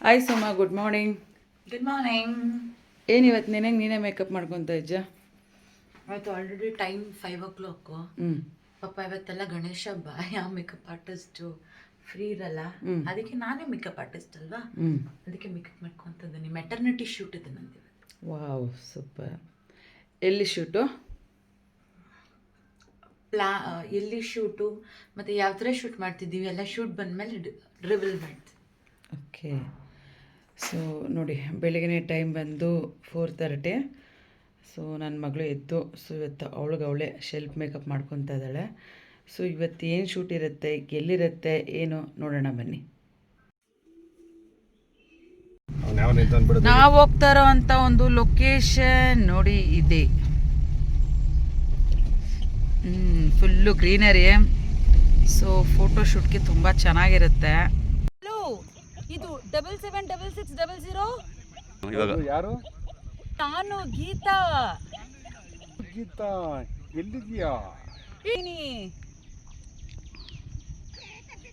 Hi Soma good morning good morning ಏನು ಇವತ್ತು ನಿನಗೆ ನೀನೇ ಮೇಕಪ್ ಮಾಡ್ಕೊತ ಇಜ್ಜ ಆಯ್ತು already time five o'clock ಪಾಪ ಇವತ್ತೆಲ್ಲ ಗಣೇಶ ಹಬ್ಬ. ಯಾವ ಮೇಕಪ್ ಆರ್ಟಿಸ್ಟು ಫ್ರೀ ಇರಲ್ಲ. ಅದಕ್ಕೆ ನಾನೇ ಮೇಕಪ್ ಆರ್ಟಿಸ್ಟ್ ಅಲ್ವಾ? ಅದಕ್ಕೆ ಮೇಕಪ್ ಮಾಡ್ಕೊತಿದ್ದೀನಿ ಮೆಟರ್ನಿಟಿ ಶೂಟ್ ಇದೆ ನಂದು ಇವತ್ತು ವಾವ್ ಸೂಪರ್ ಎಲ್ಲಿ ಶೂಟು ಪ್ಲಾ ಎಲ್ಲಿ ಶೂಟು ಮತ್ತು ಯಾವ ಥರ ಶೂಟ್ ಮಾಡ್ತಿದ್ದೀವಿ ಎಲ್ಲ ಶೂಟ್ ಬಂದಮೇಲೆ ರಿವೀಲ್ ಮಾಡ್ತೀವಿ. ಓಕೆ. ಸೊ ನೋಡಿ ಬೆಳಗಿನ ಟೈಮ್ ಬಂದು ಫೋರ್ ತರ್ಟಿ ಸೊ ನನ್ನ ಮಗಳು ಎದ್ದು ಸೊ ಇವತ್ತು ಅವಳಿಗೆ ಅವಳೇ ಶೆಲ್ಫ್ ಮೇಕಪ್ ಮಾಡ್ಕೊತಾ ಇದ್ದಾಳೆ. ಸೊ ಇವತ್ತು ಏನು ಶೂಟ್ ಇರುತ್ತೆ ಎಲ್ಲಿರುತ್ತೆ ಏನು ನೋಡೋಣ ಬನ್ನಿ. ನಾವು ಹೋಗ್ತಾ ಇರೋವಂಥ ಒಂದು ಲೊಕೇಶನ್ ನೋಡಿ ಇದೆ. ಫುಲ್ಲು ಗ್ರೀನರಿ ಸೊ ಫೋಟೋ ಶೂಟ್ಗೆ ತುಂಬ ಚೆನ್ನಾಗಿರುತ್ತೆ. ಹಲೋ ಇದು double seven double six double zero ಯಾರು? ನಾನು ಗೀತಾ. ಗೀತಾ ಎಲ್ಲಿದ್ಯಾ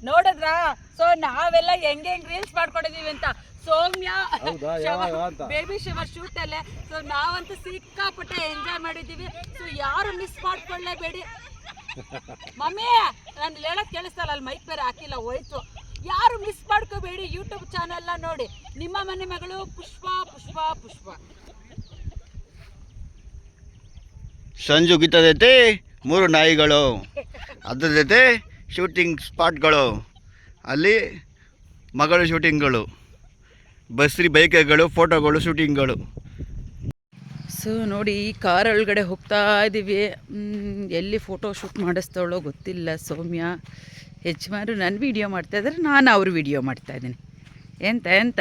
ನೋಡಿದ್ರಾ? ಸೊ ನಾವೆಲ್ಲ ಹೆಂಗ್ ಹೆಂಗ್ ರೀಲ್ಸ್ ಮಾಡ್ಕೊಂಡಿದೀವಿ ಅಂತ. ಸೌಮ್ಯ ಹೌದಾ? ಯಾವಾಗ ಅಂತ? ಬೇಬಿ ಶವರ್ ಶೂಟ್ ಅಲ್ಲೇ. ಸೊ ನಾವಂತೂ ಸಿಕ್ಕಾಪಟ್ಟೆ ಎಂಜಾಯ್ ಮಾಡಿದೀವಿ ಸೊ ಯಾರು ಮಿಸ್ ಮಾಡ್ಕೊಳ್ಳೇಬೇಡಿ. ಮಮ್ಮಿ ನಾನು ಹೇಳಕ್ ಕೇಳಿಸ್ತಲ್ಲ ಅಲ್ಲಿ ಮೈಕ್ ಬೇರೆ ಹಾಕಿಲ್ಲ ಹೋಯ್ತು. ಯಾರು ಮಿಸ್ ಮಾಡ್ಕೋಬೇಡಿ ಯೂಟ್ಯೂಬ್ ಚಾನೆಲ್ ನೋಡಿ. ನಿಮ್ಮ ಮನೆ ಮಗಳು ಪುಷ್ಪ ಪುಷ್ಪ ಪುಷ್ಪ. ಸಂಜು ಗೀತದ ಜೊತೆ ಮೂರು ನಾಯಿಗಳು. ಅದ್ರ ಜೊತೆ ಶೂಟಿಂಗ್ ಸ್ಪಾಟ್ಗಳು ಅಲ್ಲಿ ಮಗಳು ಶೂಟಿಂಗ್ಗಳು ಬಸ್ರಿ ಬೈಕ್ಗಳು, ಫೋಟೋಗಳು, ಶೂಟಿಂಗ್ಗಳು. ಸೊ, ನೋಡಿ, ಈ ಕಾರ್ ಒಳಗಡೆ ಹೋಗ್ತಾ ಇದ್ದೀವಿ ಎಲ್ಲಿ ಫೋಟೋ ಶೂಟ್ ಮಾಡಿಸ್ತವಳೋ ಗೊತ್ತಿಲ್ಲ ಸೌಮ್ಯ. ಯಜಮಾನರು ನನ್ನ ವಿಡಿಯೋ ಮಾಡ್ತಾ ಇದ್ದಾರೆ ನಾನು ಅವ್ರ ವಿಡಿಯೋ ಮಾಡ್ತಾ ಇದ್ದೀನಿ. ಎಂತ ಎಂತ?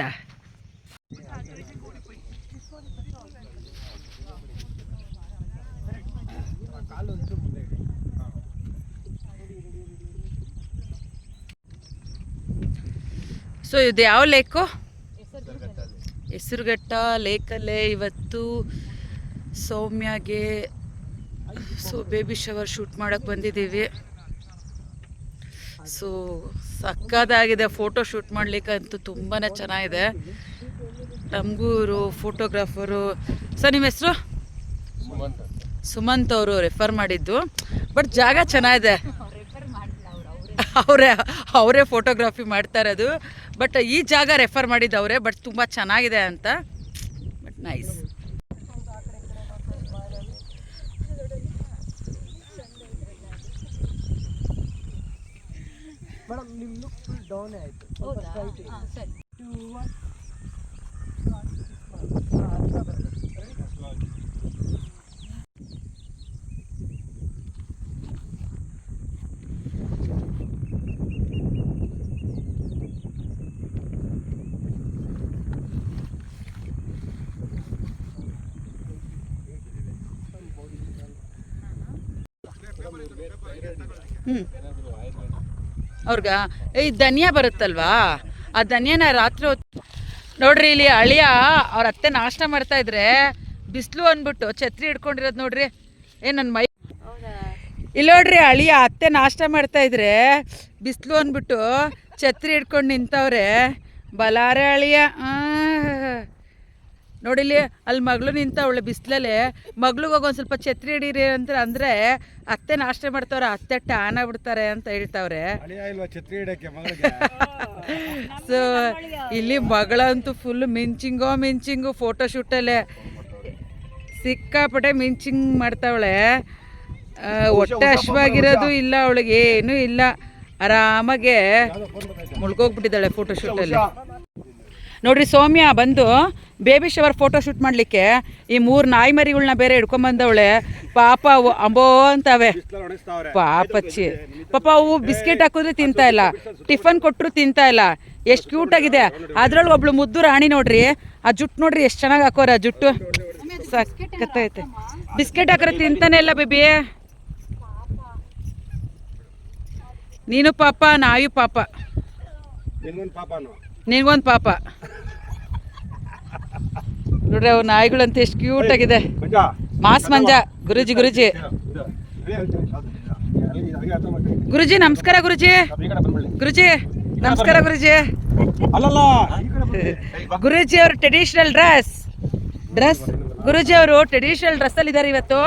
ಸೊ ಇದು ಯಾವ ಲೇಕು? ಹೆಸರುಘಟ್ಟ ಲೇಕಲ್ಲೇ ಇವತ್ತು ಸೌಮ್ಯಗೆ ಸೊ ಬೇಬಿ ಶವರ್ ಶೂಟ್ ಮಾಡಕ್ಕೆ ಬಂದಿದ್ದೀವಿ. ಸೊ ಸಕ್ಕದಾಗಿದೆ ಫೋಟೋ ಶೂಟ್ ಮಾಡಲಿಕ್ಕಂತೂ ತುಂಬಾ ಚೆನ್ನಾಗಿದೆ. ನಮಗೂ ಇವರು ಫೋಟೋಗ್ರಾಫರು ಸರ್ ನಿಮ್ಮ ಹೆಸರು? ಸುಮಂತ್ ಅವರು ರೆಫರ್ ಮಾಡಿದ್ದು. ಬಟ್ ಜಾಗ ಚೆನ್ನಾಗಿದೆ. ಅವರೇ ಅವರೇ ಫೋಟೋಗ್ರಫಿ ಮಾಡ್ತಾ ಇರೋದು. ಬಟ್ ಈ ಜಾಗ ರೆಫರ್ ಮಾಡಿದ್ದು ಅವರೇ ಬಟ್ ತುಂಬ ಚೆನ್ನಾಗಿದೆ ಅಂತ. ಬಟ್ ನೈಸ್ ಹ್ಞೂ ಅವ್ರಿಗ ಈ ಧನಿಯಾ ಬರುತ್ತಲ್ವಾ? ಆ ಧನಿಯಾನ ರಾತ್ರಿ ಹೊತ್ತು ನೋಡ್ರಿ, ಇಲ್ಲಿ ಅಳಿಯ ಅವ್ರ ಅತ್ತೆ ನಾಷ್ಟ ಮಾಡ್ತಾ ಇದ್ರೆ ಬಿಸಿಲು ಅಂದ್ಬಿಟ್ಟು ಛತ್ರಿ ಹಿಡ್ಕೊಂಡಿರೋದು ನೋಡ್ರಿ. ಏ ನನ್ನ ಮೈ ಇಲ್ಲ ನೋಡ್ರಿ, ಅಳಿಯ ಅತ್ತೆ ನಾಷ್ಟ ಮಾಡ್ತಾ ಇದ್ರೆ ಬಿಸಿಲು ಅಂದ್ಬಿಟ್ಟು ಛತ್ರಿ ಹಿಡ್ಕೊಂಡು ನಿಂತವ್ರೆ. ಬಲಾರೆ ಅಳಿಯ, ಆ. ನೋಡಿಲಿ ಅಲ್ಲಿ ಮಗಳು ನಿಂತವಳೆ ಬಿಸಿಲಲ್ಲಿ ಮಗ್ಳಿಗೆ ಹೋಗಿ ಒಂದು ಸ್ವಲ್ಪ ಛತ್ರಿ ಹಿಡೀರಿ ಅಂತ ಅಂದರೆ ಅತ್ತೆ ನಾಷ್ಟ ಮಾಡ್ತಾವ್ರೆ ಅತ್ತೆ ಟಾನ ಆಗ್ಬಿಡ್ತಾರೆ ಅಂತ ಹೇಳ್ತಾವ್ರೆ. ಅಳಿಯ ಇಲ್ವಾ ಛತ್ರಿ ಇಡಕ್ಕೆ ಮಗಳಿಗೆ? ಸೊ ಇಲ್ಲಿ ಮಗಳಂತೂ ಫುಲ್ ಮಿಂಚಿಂಗೋ ಮಿಂಚಿಂಗು ಫೋಟೋ ಶೂಟಲ್ಲೇ ಸಿಕ್ಕಾಪಟ್ಟೆ ಮಿಂಚಿಂಗ್ ಮಾಡ್ತಾವಳೆ. ಒಟ್ಟೆ ಹೊಟ್ಟೆ ಹಶ್ವಾಗಿರೋದು ಇಲ್ಲ ಅವಳಿಗೆ ಏನೂ ಇಲ್ಲ. ಆರಾಮಾಗೆ ಮುಳ್ಗೋಗ್ಬಿಟ್ಟಿದ್ದಾಳೆ ಫೋಟೋ ಶೂಟಲ್ಲಿ ನೋಡ್ರಿ ಸೌಮ್ಯ ಬಂದು ಬೇಬಿ ಶವರ್ ಫೋಟೋ ಶೂಟ್ ಮಾಡಲಿಕ್ಕೆ ಈ ಮೂರು ನಾಯಿ ಮರಿಗಳನ್ನ ಬೇರೆ ಹಿಡ್ಕೊಂಬಂದವಳೆ ಪಾಪ ಅಂಬೋ ಅಂತವೆ. ಪಾಪಚ್ಚಿ ಪಾಪ ಅವು ಬಿಸ್ಕೆಟ್ ಹಾಕಿದ್ರೆ ತಿಂತಾ ಇಲ್ಲ. ಟಿಫನ್ ಕೊಟ್ಟರು ತಿಂತಾ ಇಲ್ಲ. ಎಷ್ಟು ಕ್ಯೂಟ್ ಆಗಿದೆ. ಅದ್ರೊಳಗೆ ಒಬ್ಳು ಮುದ್ದು ರಾಣಿ ನೋಡ್ರಿ. ಆ ಜುಟ್ಟು ನೋಡ್ರಿ ಎಷ್ಟು ಚೆನ್ನಾಗಿ ಹಾಕೋರ ಜುಟ್ಟು. ಸಕ್ಕತ್ತೈತೆ ಬಿಸ್ಕೆಟ್ ಹಾಕ್ರೆ ತಿಂತಾನೆ ಇಲ್ಲ ಬೇಬಿ ನೀನು ಪಾಪ, ನಾಯಿ ಪಾಪ. ನಿನ್ಗೊಂದು ಪಾಪ. ನೋಡ್ರಿ ಅವು ನಾಯಿಗಳಂತ ಎಷ್ಟು ಕ್ಯೂಟ್ ಆಗಿದೆ. ಮಾಸ್ ಮಂಜ. ಗುರುಜಿ ಗುರುಜಿ. ಗುರುಜಿ ನಮಸ್ಕಾರ ಗುರುಜಿ. ಗುರುಜಿ ನಮಸ್ಕಾರ ಗುರುಜಿ. ಗುರುಜಿ ಅವರು ಟ್ರೆಡಿಷನಲ್ ಡ್ರೆಸ್ ಡ್ರೆಸ್ ಗುರುಜಿ ಅವರು ಟ್ರೆಡಿಷನಲ್ ಡ್ರೆಸ್ ಅಲ್ಲಿ ಇದ್ದಾರೆ ಇವತ್ತು.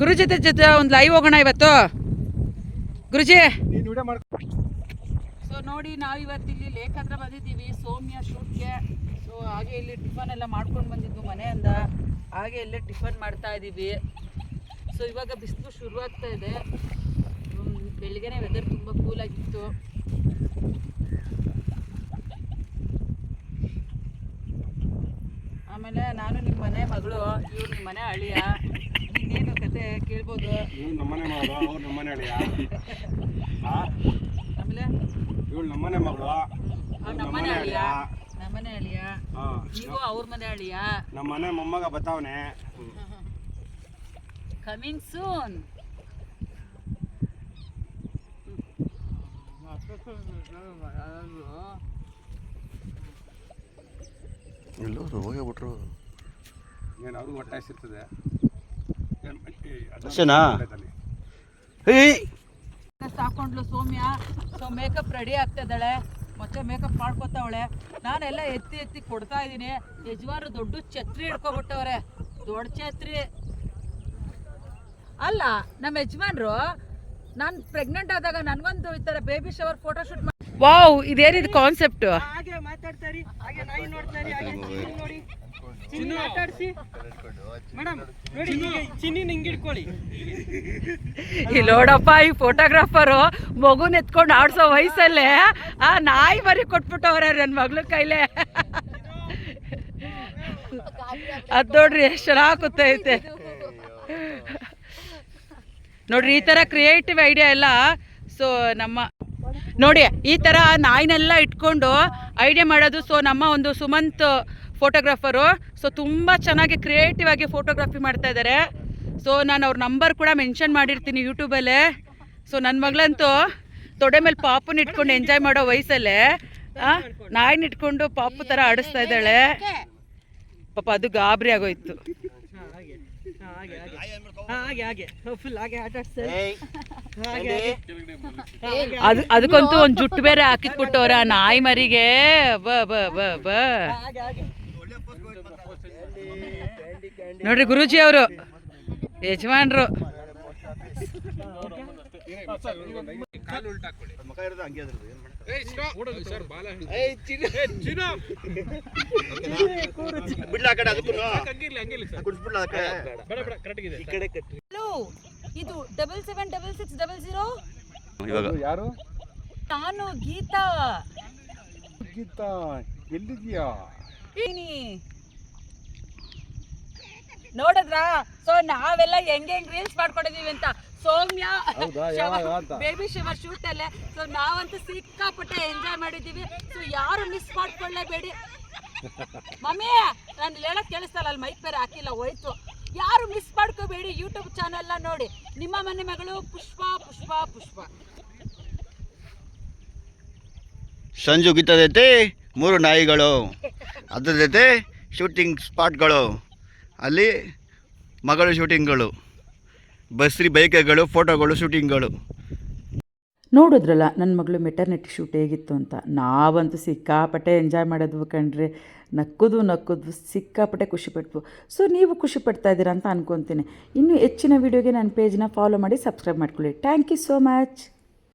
ಗುರುಜಿ ಜೊತೆ ಒಂದು ಲೈವ್ ಹೋಗೋಣ ಇವತ್ತು. ಗುರುಜಿ. ನೋಡಿ ನಾವು ಇವತ್ತು ಇಲ್ಲಿ ಲೇಕ್ ಹತ್ರ ಬಂದಿದ್ದೀವಿ. ಸೌಮ್ಯ ಶೂಟ್ಗೆ ಸೊ ಹಾಗೆ ಇಲ್ಲಿ ಟಿಫನ್ ಎಲ್ಲ ಮಾಡ್ಕೊಂಡು ಬಂದಿದ್ದು ಮನೆಯಿಂದ. ಹಾಗೆ ಇಲ್ಲೇ ಟಿಫನ್ ಮಾಡ್ತಾ ಇದ್ದೀವಿ ಸೊ ಇವಾಗ ಬಿಸಿಲು ಶುರುವಾಗ್ತಾ ಇದೆ. ಬೆಳಿಗ್ಗೆನೇ ವೆದರ್ ತುಂಬ ಕೂಲಾಗಿತ್ತು ಆಮೇಲೆ ನಾನು ನಿಮ್ಮ ಮನೆ ಮಗಳು, ಇವ್ರು ನಿಮ್ಮ ಮನೆ ಅಳಿಯ. ಇನ್ನೇನು ಕತೆ ಕೇಳ್ಬೋದು? ನಮ್ಮನೆ ಮಗಳು ನಮ್ಮನೆ ಅಳಿಯ. ಆಮೇಲೆ? ಇವಳು ನಮ್ಮನೆ ಮಗಳು ನಮ್ಮನೆ ಅಳಿಯ. ನಮ್ಮನೆ ಅಳಿಯ. ನೀವು ಅವ್ರ ಮನೆ ಅಳಿಯ. ನಮ್ಮನೆ ಮೊಮ್ಮಗ ಬತಾವನೆ ಕಮಿಂಗ್ ಸೂನ್ ಎಲ್ಲರೂ ಹೋಗ್ಬಿಟ್ರು ಏನು ಅವ್ರಿಗೂ ಅದನ್ನ ಅಷ್ಟೇನಾ? ಸಾಕೊಂಡ್ಲು ಸೌಮ್ಯ. ಸೊ ಮೇಕಪ್ ರೆಡಿ ಆಗ್ತಾ ಇದ್ದಾಳೆ ಮತ್ತೆ ಮೇಕಪ್ ಮಾಡ್ಕೊತಾವಳೆ. ನಾನೆಲ್ಲ ಎತ್ತಿ ಎತ್ತಿ ಕೊಡ್ತಾ ಇದ್ದೀನಿ. ಯಜಮಾನ್ರು ದೊಡ್ಡ ಛತ್ರಿ ಹಿಡ್ಕೊಬಿಟ್ಟವ್ರೆ. ದೊಡ್ಡ ಛತ್ರಿ. ಅಲ್ಲ, ನಮ್ಮ ಯಜಮಾನ್ರು, ನಾನು ಪ್ರೆಗ್ನೆಂಟ್ ಆದಾಗ ನನಗೊಂದು ಈ ಥರ ಬೇಬಿ ಶವರ್ ಫೋಟೋಶೂಟ್ ಮಾಡಿ ವಾವ್ ಇದೇನಿದು ಕಾನ್ಸೆಪ್ಟ್ ಇಲ್ಲಿ ನೋಡಪ್ಪ ಈ ಫೋಟೋಗ್ರಾಫರು ಮಗುನ ಎತ್ಕೊಂಡು ಆಡ್ಸೋ ವಯಸ್ಸಲ್ಲೇ ಆ ನಾಯಿ ಬರಿ ಕೊಟ್ಬಿಟ್ಟವ್ರೆ ನನ್ನ ಮಗಳ ಕೈಲೇ. ಅದ್ ನೋಡ್ರಿ ಎಷ್ಟು ಚೆನ್ನಾಗಿ ಕೂತೈತೆ. ನೋಡ್ರಿ ಈ ಥರ ಕ್ರಿಯೇಟಿವ್ ಐಡಿಯಾ ಎಲ್ಲ ಸೊ ನಮ್ಮ ನೋಡಿ ಈ ಥರ ನಾಯಿನೆಲ್ಲ ಇಟ್ಕೊಂಡು ಐಡಿಯಾ ಮಾಡೋದು ಸೊ ನಮ್ಮ ಒಂದು ಸುಮಂತ್ ಫೋಟೋಗ್ರಾಫರು. ಸೊ ತುಂಬ ಚೆನ್ನಾಗಿ ಕ್ರಿಯೇಟಿವ್ ಆಗಿ ಫೋಟೋಗ್ರಫಿ ಮಾಡ್ತಾ ಇದ್ದಾರೆ ಸೊ ನಾನು ಅವ್ರ ನಂಬರ್ ಕೂಡ ಮೆನ್ಷನ್ ಮಾಡಿರ್ತೀನಿ ಯೂಟ್ಯೂಬಲ್ಲೇ ಸೊ ನನ್ನ ಮಗಳಂತೂ ತೊಡೆ ಮೇಲೆ ಪಾಪುನ ಇಟ್ಕೊಂಡು ಎಂಜಾಯ್ ಮಾಡೋ ವಯಸ್ಸಲ್ಲೇ ನಾಯಿನ ಇಟ್ಕೊಂಡು ಪಾಪು ಥರ ಆಡಿಸ್ತಾ ಇದ್ದಾಳೆ. ಪಾಪ ಅದು ಗಾಬರಿ ಆಗೋಯ್ತು. ಅದು, ಅದಕ್ಕಂತೂ ಒಂದು ಜುಟ್ಟು ಬೇರೆ ಹಾಕಿಟ್ಬಿಟ್ಟವ್ರ ಆ ನಾಯಿ ಮರಿಗೆ. ಬ ಬ ಬ ಬ. ನೋಡ್ರಿ ಗುರುಜಿ ಅವರು. ಯಜಮಾನ್ರು. ಇದು double seven double six double zero ಯಾರು? ನಾನು ಗೀತಾ. ಗೀತಾ ಎಲ್ಲಿದ್ಯಾ ನೋಡಿದ್ರಾ? ಸೊ ನಾವೆಲ್ಲ ಹೆಂಗ್ ಹೆಂಗ್ ರೀಲ್ಸ್ ಮಾಡ್ಕೊಂಡಿದೀವಿ ಅಂತ. ಸೌಮ್ಯ ಹೌದಾ? ಯಾವಾಗ ಅಂತ? ಬೇಬಿ ಶಿವ ಶೂಟ್ ಅಲ್ಲೇ. ಸೊ ನಾವಂತೂ ಸಿಕ್ಕಾಪಟ್ಟೆ ಎಂಜಾಯ್ ಮಾಡಿದೀವಿ. ಸೊ ಯಾರು ಮಿಸ್ ಮಾಡ್ಕೊಳ್ಳೇಬೇಡಿ. ಮಮ್ಮಿ ನಾನು ಹೇಳಕ್ ಕೇಳಿಸ್ತಲ್ಲ ಅಲ್ಲಿ ಮೈಕ್ ಬೇರೆ ಹಾಕಿಲ್ಲ ಹೋಯ್ತು. ಯಾರು ಮಿಸ್ ಮಾಡ್ಕೋಬೇಡಿ ಯೂಟ್ಯೂಬ್ ಚಾನೆಲ್ನ ನೋಡಿ. ನಿಮ್ಮ ಮನೆ ಮಗಳು ಪುಷ್ಪ ಪುಷ್ಪ ಪುಷ್ಪ. ಸಂಜು ಗೀತದ ಜೊತೆ ಮೂರು ನಾಯಿಗಳು. ಅದ್ರ ಜೊತೆ ಶೂಟಿಂಗ್ ಸ್ಪಾಟ್ಗಳು ಅಲ್ಲಿ ಮಗಳು ಶೂಟಿಂಗ್ಗಳು, ಬಸ್ರಿ ಬೈಕ್ಗಳು, ಫೋಟೋಗಳು ಶೂಟಿಂಗ್ಗಳು. ನೋಡಿದ್ರಲ್ಲ ನನ್ನ ಮಗಳು ಮೆಟರ್ನಿಟಿ ಶೂಟ್ ಹೇಗಿತ್ತು ಅಂತ. ನಾವಂತೂ ಸಿಕ್ಕಾಪಟ್ಟೆ ಎಂಜಾಯ್ ಮಾಡೋದು ಕಣ್ರಿ. ನಕ್ಕುದು ನಕ್ಕದು ಸಿಕ್ಕಾಪಟ್ಟೆ ಖುಷಿಪಟ್ವು ಸೊ ನೀವು ಖುಷಿ ಪಡ್ತಾ ಇದ್ದೀರಾ ಅಂತ ಅನ್ಕೊತೀನಿ. ಇನ್ನು ಹೆಚ್ಚಿನ ವೀಡಿಯೋಗೆ ನನ್ನ ಪೇಜ್ನ ಫಾಲೋ ಮಾಡಿ ಸಬ್ಸ್ಕ್ರೈಬ್ ಮಾಡ್ಕೊಳ್ಳಿ. Thank you so much